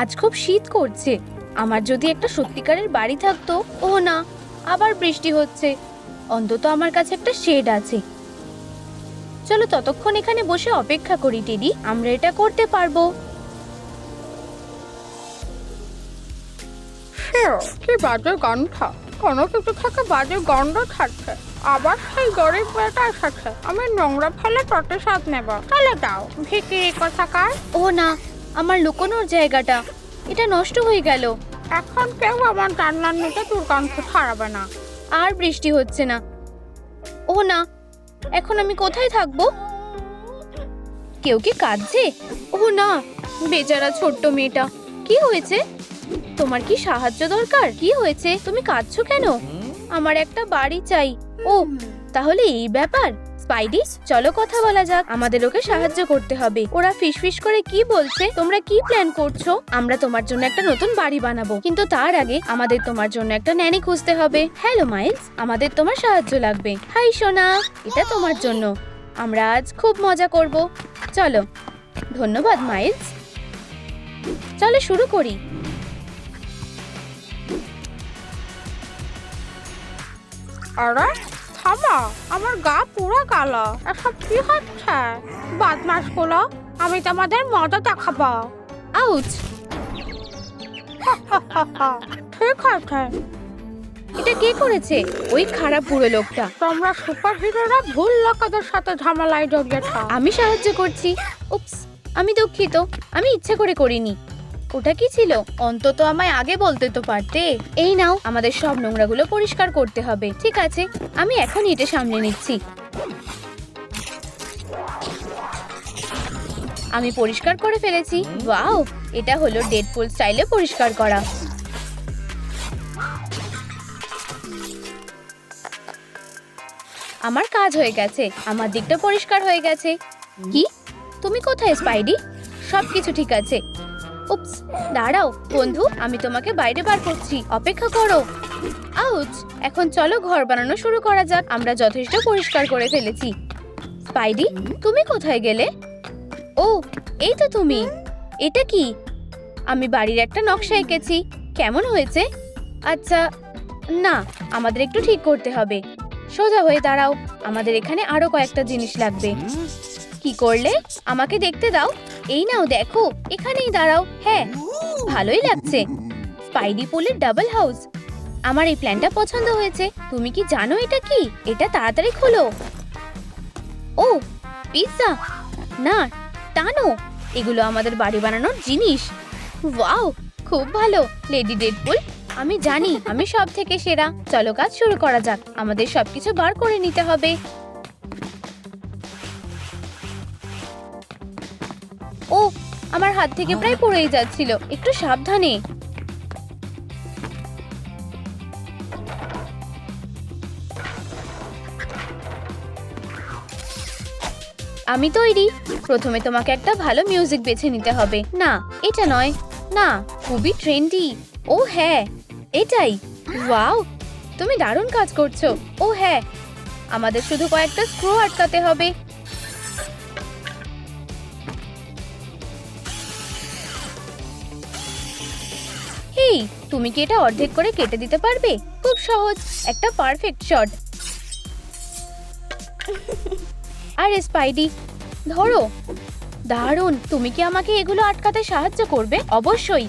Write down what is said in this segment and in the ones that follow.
আজ খুব শীত করছে। আমার যদি একটা সত্যিকারের বাড়ি থাকতো ও না আবার বৃষ্টি হচ্ছে। অন্তত আমার কাছে একটা শেড আছে। চলো ততক্ষণ এখানে বসে অপেক্ষা করি টেডি। আমরা এটা করতে পারব। কি বাজে গন্ধ। কোনো কিছু থেকে বাজে গন্ধ ছাড়ছে। আবার সেই গরিব বেটা এসেছে। আমি নোংরা ফেলে প্রতিশোধ নেব। চলে যাও। ভিকি কোথাকার ও না আমার লুকোনোর জায়গাটা। এটা নষ্ট হয়ে গেল। এখন কেউ আমার জানলার নিচে দুর্গন্ধ ছাড়াবে না। আর বৃষ্টি হচ্ছে না। ও না এখন আমি কোথায় থাকব? কেউ কি কাঁদছে? ও না বেচারা ছোট্ট মেয়েটা। কি হয়েছে? তোমার কি সাহায্য দরকার? কি হয়েছে? তুমি কাঁদছো কেন? আমার একটা বাড়ি চাই। ও তাহলে এই ব্যাপার। স্পাইডি চলো কথা বলা যাক। আমাদের ওকে সাহায্য করতে হবে। ওরা ফিসফিস করে কি বলছে? তোমরা কি প্ল্যান করছ? আমরা তোমার জন্য একটা নতুন বাড়ি বানাবো। কিন্তু তার আগে আমাদের তোমার জন্য একটা ন্যানি খুঁজতে হবে। হ্যালো মাইলস আমাদের তোমার সাহায্য লাগবে। হাই সোনা। এটা তোমার জন্য। আমরা আজ খুব মজা করব। চলো। ধন্যবাদ মাইলস চলো শুরু করি। আরে থামা আমার গা পুরো কালো। এসব কি হচ্ছে? বদমাসগুলো আমি তোমাদের মজা দেখাবো। আউচ। ঠিক আছে। এটা কে করেছে? ওই খারাপ বুড়ো লোকটা। তোমরা সুপার হিরোরা ভুল লোকেদের সাথে ঝামেলায় জড়িয়েছ। আমি সাহায্য করছি। উপস আমি দুঃখিত। আমি ইচ্ছে করে করিনি। ওটা কি ছিল? অন্তত আমায় আগে বলতে তো পারতে। এই নাও, আমাদের সব নোংরাগুলো পরিষ্কার করতে হবে, ঠিক আছে? আমি এখন এটা সামনে নিচ্ছি। আমি পরিষ্কার করে ফেলেছি। ওয়াও, এটা হলো ডেডপুল স্টাইলে পরিষ্কার করা। আমার কাজ হয়ে গেছে, আমার দিকটা পরিষ্কার হয়ে গেছে। কি? তুমি কোথায়, স্পাইডি? সবকিছু ঠিক আছে। উপস দাঁড়াও, বন্ধু, আমি তোমাকে বাইরে বার করছি, অপেক্ষা করো। আউচ, এখন চলো ঘর বানানো শুরু করা যাক, আমরা যথেষ্ট পরিষ্কার করে ফেলেছি। স্পাইডি, তুমি কোথায় গেলে? ও, এই তো তুমি। এটা কি? আমি বাড়ির একটা নকশা এঁকেছি। কেমন হয়েছে? আচ্ছা না, আমাদের একটু ঠিক করতে হবে। সোজা হয়ে দাঁড়াও, আমাদের এখানে আরও কয়েকটা জিনিস লাগবে। কি করলে? আমাকে দেখতে দাও। এই নাও, দেখো, এখানেই দাঁড়াও। হ্যাঁ ভালোই লাগছে। স্পাইডি পুলের ডাবল হাউস। আমার এই প্ল্যানটা পছন্দ হয়েছে। তুমি কি জানো এটা কি? এটা তাড়াতাড়ি খোলো। ও, পিৎজা। না টানো এগুলো আমাদের বাড়ি বানানোর জিনিস। ওয়াও, খুব ভালো। লেডি ডেডপুল, আমি জানি, আমি সব থেকে সেরা। চলো কাজ শুরু করা যাক। আমাদের সবকিছু বার করে নিতে হবে। আমার হাত থেকে প্রায় পড়েই যাচ্ছিল। একটু সাবধানে। আমি তৈরি। প্রথমে তোমাকে একটা ভালো মিউজিক বেছে নিতে হবে। না, এটা নয়। না, খুবই ট্রেন্ডি ও হ্যাঁ এটাই। ওয়াও, তুমি দারুণ কাজ করছ। ও হ্যাঁ আমাদের শুধু কয়েকটা স্ক্রু আটকাতে হবে। হেই তুমি কি এটা অর্ধেক করে কেটে দিতে পারবে? খুব সহজ, একটা পারফেক্ট শট আরে স্পাইডি ধরো। দারুণ, তুমি কি আমাকে এগুলো আটকাতে সাহায্য করবে? অবশ্যই।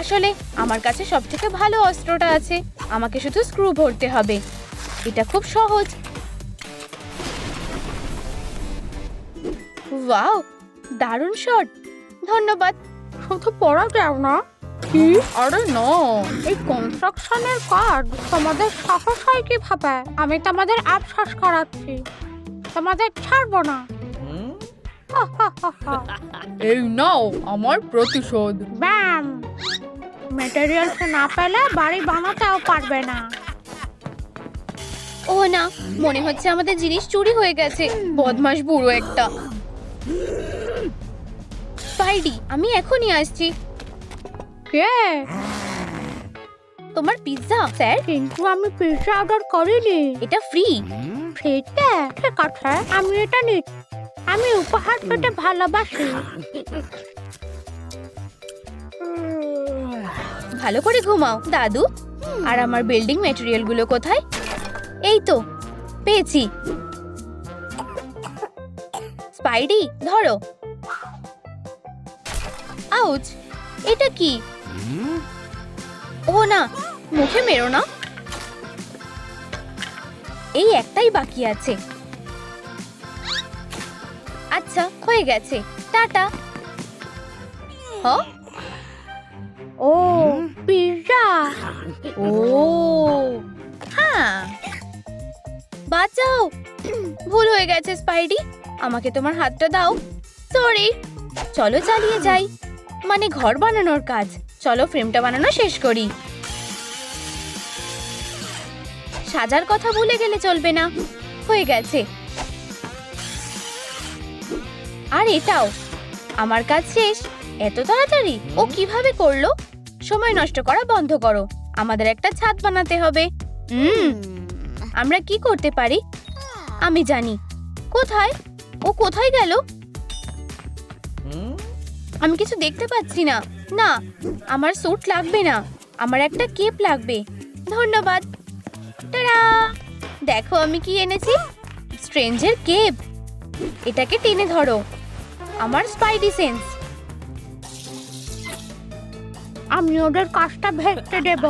আসলে আমার কাছে সব থেকে ভালো অস্ত্রটা আছে। আমাকে শুধু স্ক্রু ভরতে হবে। এটা খুব সহজ। ওয়াও, দারুণ শট ধন্যবাদ। শুধু পড়া যাও না। কি? আরে না এই কনস্ট্রাকশনের কাজ তোমাদের সাহস হয় কীভাবে? আমি তোমাদের আফসোস করাচ্ছি। তোমাদের ছাড়বো না। এই নাও আমার প্রতিশোধ। ব্যাম মেটেরিয়ালস না পেলে বাড়ি বানাতেও পারবে না। ও না মনে হচ্ছে আমাদের জিনিস চুরি হয়ে গেছে। বদমাস বুড়ো একটা। স্পাইডি আমি এখনই আসছি। কে তোমার পিৎজা স্যার? কিন্তু আমি পিৎজা অর্ডার করিনি। এটা ফ্রি ফ্রিতে ঠিক আছে আমি এটা নিচ্ছি আমি উপহার পেতে ভালোবাসি। ভালো করে ঘুমাও দাদু। আর আমার বিল্ডিংগুলো কোথায়? এই তো পেয়েছি। স্পাইডি ধরো। আউচ এটা কি? ও না, মুখে মেরো না। এই একটাই বাকি আছে। আচ্ছা হয়ে গেছে। টাটা। হ? ও পিৎজা ও হ্যাঁ। বাঁচাও। ভুল হয়ে গেছে, স্পাইডি। আমাকে তোমার হাতটা দাও। সরি চলো চালিয়ে যাই। মানে ঘর বানানোর কাজ। চলো ফ্রেমটা বানানো শেষ করি। সাজার কথা ভুলে গেলে চলবে না। হয়ে গেছে। আর এটাও। আমার কাজ শেষ। এত তাড়াতাড়ি? ও কীভাবে করল? সময় নষ্ট করা বন্ধ করো। আমাদের একটা ছাদ বানাতে হবে। হুম। আমরা কি করতে পারি? আমি জানি। কোথায়? ও কোথায় গেল? আমি কিছু দেখতে পাচ্ছি না। না আমার স্যুট লাগবে না। আমার একটা কেপ লাগবে। ধন্যবাদ। টাটা! দেখো আমি কি এনেছি? স্ট্রেঞ্জের কেপ এটাকে টেনে ধরো। আমার স্পাইডি সেন্স আমি ওদের কাজটা ভেস্তে দেব।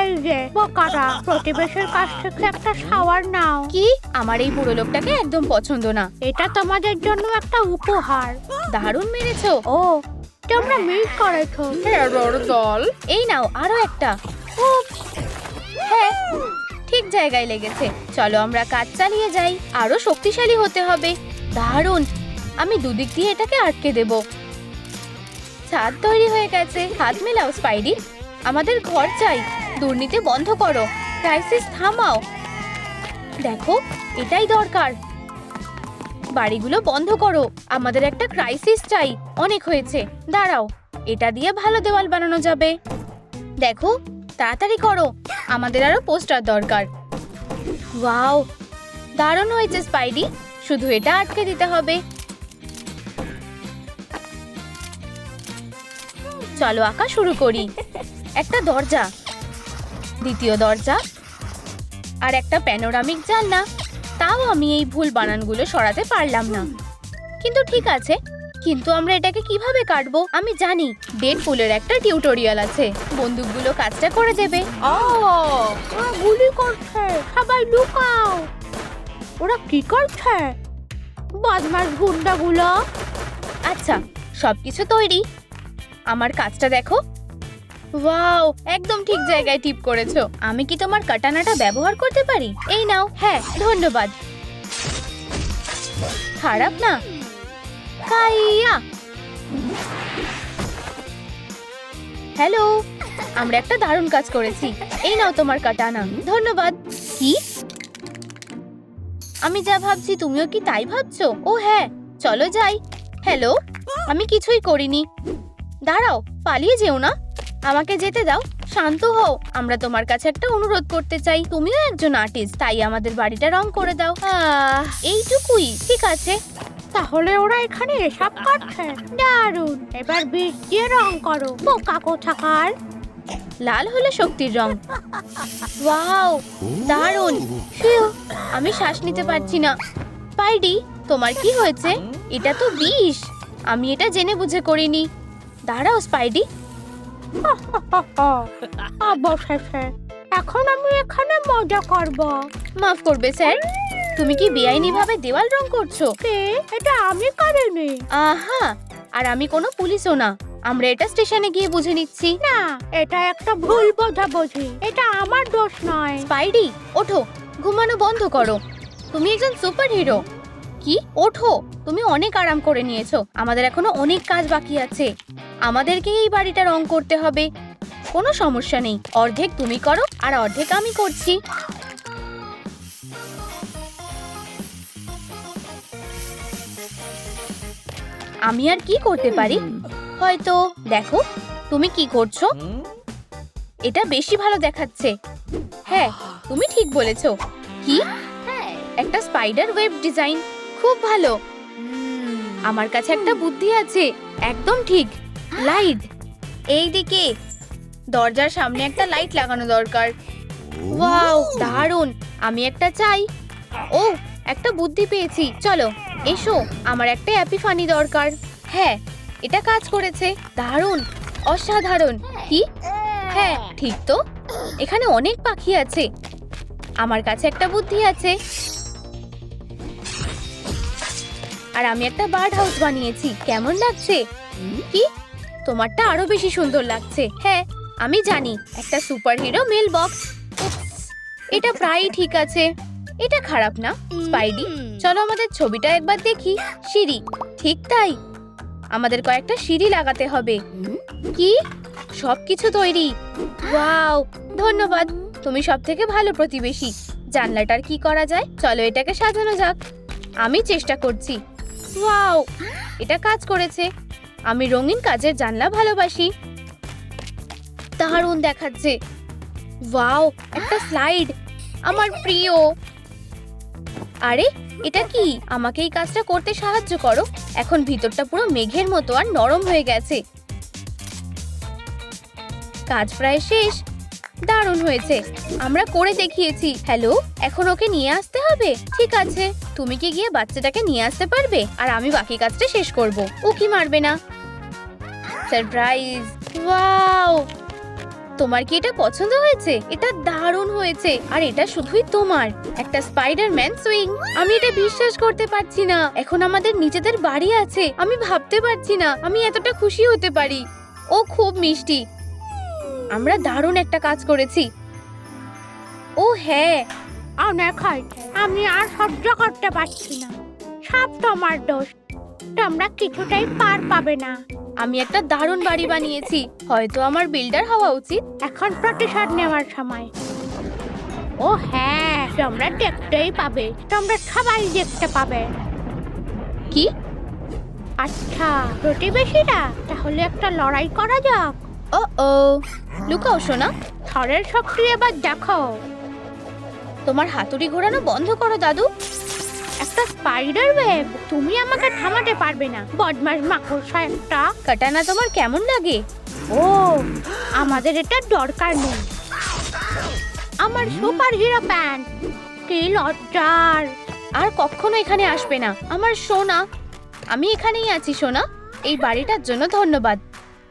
এই যে বোকারা প্রতিবেশের কাছ থেকে একটা শাওয়ার নাও। কি? আমার এই বুড়ো লোকটাকে একদম পছন্দ না। এটা তোমাদের জন্য একটা উপহার। দারুণ মেরেছো। ও তোমরা মিস করেছ এরর দল এই নাও আরও একটা। হ্যাঁ ঠিক জায়গায় লেগেছে। চলো আমরা কাজ চালিয়ে যাই। আরও শক্তিশালী হতে হবে। দারুণ। আমি দুদিক দিয়ে এটাকে আটকে দেব। ছাদ তৈরি হয়ে গেছে। হাত মেলাও স্পাইডি। আমাদের ঘর চাই। দুর্নীতি বন্ধ করো। ক্রাইসিস থামাও। দেখো এটাই দরকার। বাড়িগুলো বন্ধ করো। আমাদের একটা ক্রাইসিস চাই। অনেক হয়েছে। দাঁড়াও। এটা দিয়ে ভালো দেওয়াল বানানো যাবে। দেখো, তাড়াতাড়ি করো। আমাদের আরও পোস্টার দরকার। ওয়াও, দারুণ হয়েছে, স্পাইডি। শুধু এটা আটকে দিতে হবে। চলো, আঁকা শুরু করি। একটা দরজা। দ্বিতীয় দরজা। আর একটা প্যানোরামিক জানলা। তাও আমি এই ভুল বানানগুলো সরাতে পারলাম না। কিন্তু ঠিক আছে কিন্তু আমরা এটাকে কীভাবে কাটবো? আমি জানি ডেড পুলের একটা টিউটোরিয়াল আছে। বন্দুকগুলো কাজটা করে দেবে। গুলি করছে। সবাই লুকাও। ওরা কি করছে? বদমাস গুন্ডাগুলো। আচ্ছা সবকিছু তৈরি। আমার কাজটা দেখো। ওয়াও একদম ঠিক জায়গায় টিপ করেছ। আমি কি তোমার কাটানাটা ব্যবহার করতে পারি? এই নাও হ্যাঁ ধন্যবাদ। খারাপ না। কাইয়া। হ্যালো আমরা একটা দারুণ কাজ করেছি। এই নাও তোমার কাটানা। ধন্যবাদ। কি? আমি যা ভাবছি তুমিও কি তাই ভাবছ? ও হ্যাঁ চলো যাই। হ্যালো আমি কিছুই করিনি। দাঁড়াও পালিয়ে যেও না। আমাকে যেতে দাও শান্ত হও। আমরা তোমার কাছে একটা অনুরোধ করতে চাই। তুমিও একজন আর্টিস্ট তাই আমাদের বাড়িটা রং করে দাও। আহ, এইটুকুই ঠিক আছে? তাহলে ওরা এখানে এসব করছে। দারুণ এবার বিষ দিয়ে রং করো। বোকা কোথাকার? লাল হলো শক্তির রং। ওয়াও দারুণ। ফিউ, আমি শ্বাস নিতে পারছি না। পাইডি তোমার কি হয়েছে? এটা তো বিষ। আমি এটা জেনে বুঝে করিনি। দাঁড়াও স্পাইডি। অবশেষে এখন আমি এখানে মজা করব। মাফ করবে স্যার। তুমি কি বেআইনি ভাবে দেওয়াল রং করছ? কে? এটা আমি করিনি। আহা আর আমি কোনো পুলিশও না। আমরা এটা স্টেশনে গিয়ে বুঝে নিচ্ছি। না এটা একটা ভুল বোঝাবুঝি। এটা আমার দোষ নয়। স্পাইডি ওঠো ঘুমানো বন্ধ করো। তুমি একজন সুপার হিরো কি? ওঠো তুমি অনেক আরাম করে নিয়েছো। আমাদের এখনও অনেক কাজ বাকি আছে। আমাদেরকে এই বাড়িটা রং করতে হবে। কোনো সমস্যা নেই। অর্ধেক তুমি করো আর অর্ধেক আমি করছি। আমি আর কি করতে পারি? হয়তো দেখো তুমি কি করছ? এটা বেশি ভালো দেখাচ্ছে। হ্যাঁ তুমি ঠিক বলেছ। কি? একটা স্পাইডার ওয়েব ডিজাইন খুব ভালো। আমার কাছে একটা বুদ্ধি আছে একদম ঠিক লাইট। এই দিকে দরজার সামনে একটা লাইট লাগানো দরকার। ওয়াও দারুণ। আমি একটা চাই। ও একটা বুদ্ধি পেয়েছি। চলো এসো আমার একটা অ্যাপিফানি দরকার। হ্যাঁ এটা কাজ করেছে। দারুণ অসাধারণ। কি? হ্যাঁ ঠিক তো। এখানে অনেক পাখি আছে। আমার কাছে একটা বুদ্ধি আছে। আর আমি একটা বার্ড হাউস বানিয়েছি। কেমন লাগছে? কি? তোমারটা আরও বেশি সুন্দর লাগছে। হ্যাঁ আমি জানি, একটা সুপারহিরো মেল বক্স এটা প্রায়ই ঠিক আছে। এটা খারাপ না, স্পাইডি। চলো আমাদের ছবিটা একবার দেখি। সিঁড়ি, ঠিক তাই। আমাদের কয়েকটা সিঁড়ি লাগাতে হবে। কি? সবকিছু তৈরি। ওয়াও, ধন্যবাদ। তুমি সব থেকে ভালো প্রতিবেশী। জানলাটার কি করা যায়? চলো এটাকে সাজানো যাক। আমি চেষ্টা করছি। ওয়াও, এটা কাজ করেছে। আমি রঙিন কাজের জানলা ভালোবাসি। দারুণ দেখাচ্ছে। ওয়াও, একটা স্লাইড, আমার প্রিয়। আরে, এটা কি? আমাকে এই কাজটা করতে সাহায্য করো। এখন ভিতরটা পুরো মেঘের মতো আর নরম হয়ে গেছে। কাজ প্রায় শেষ। দারুণ হয়েছে। আমরা করে দেখিয়েছি। হ্যালো, এখন ওকে নিয়ে আসতে হবে? ঠিক আছে। তুমি কি গিয়ে বাচ্চাটাকে নিয়ে আসতে পারবে? আর আমি বাকি কাজটা শেষ করব। ও কি মারবে না? সারপ্রাইজ ওয়াও তোমার কি এটা পছন্দ হয়েছে? এটা দারুণ হয়েছে। আর এটা শুধুই তোমার। একটা স্পাইডারম্যান সুইং আমি এটা বিশ্বাস করতে পারছি না। এখন আমাদের নিজেদের বাড়ি আছে। আমি ভাবতে পারছি না। আমি এতটা খুশি হতে পারি। ও খুব মিষ্টি। আমরা দারুণ একটা কাজ করেছি। ও হ্যাঁ। অনেক হয়েছে আমি আর সহ্য করতে পারছি না। সব তোমার দোষ। তোমরা কিছুটাই পার পাবে না। আমি একটা দারুণ বাড়ি বানিয়েছি হয়তো আমার বিল্ডার হওয়া উচিত। এখন প্রতিশোধ নেওয়ার সময়। ও হ্যাঁ তোমরা দেখতেই পাবে। তোমরা সবাই দেখতে পাবে। কি? আচ্ছা প্রতিবেশীরা তাহলে একটা লড়াই করা যাক। ও ও লুকাও সোনা। থরের শক্তি এবার দেখো। তোমার হাতুড়ি ঘোরানো বন্ধ করো দাদু। একটা স্পাইডার ওয়েব তুমি আমাকে থামাতে পারবে না। বদমাস মাকড়সা একটা। কাটানা তোমার কেমন লাগে? ও আমাদের এটা দরকার নেই। আমার সুপার হিরো প্যান্ট কি লজ্জার। আর কখনো এখানে আসবে না। আমার সোনা আমি এখানেই আছি সোনা। এই বাড়িটার জন্য ধন্যবাদ।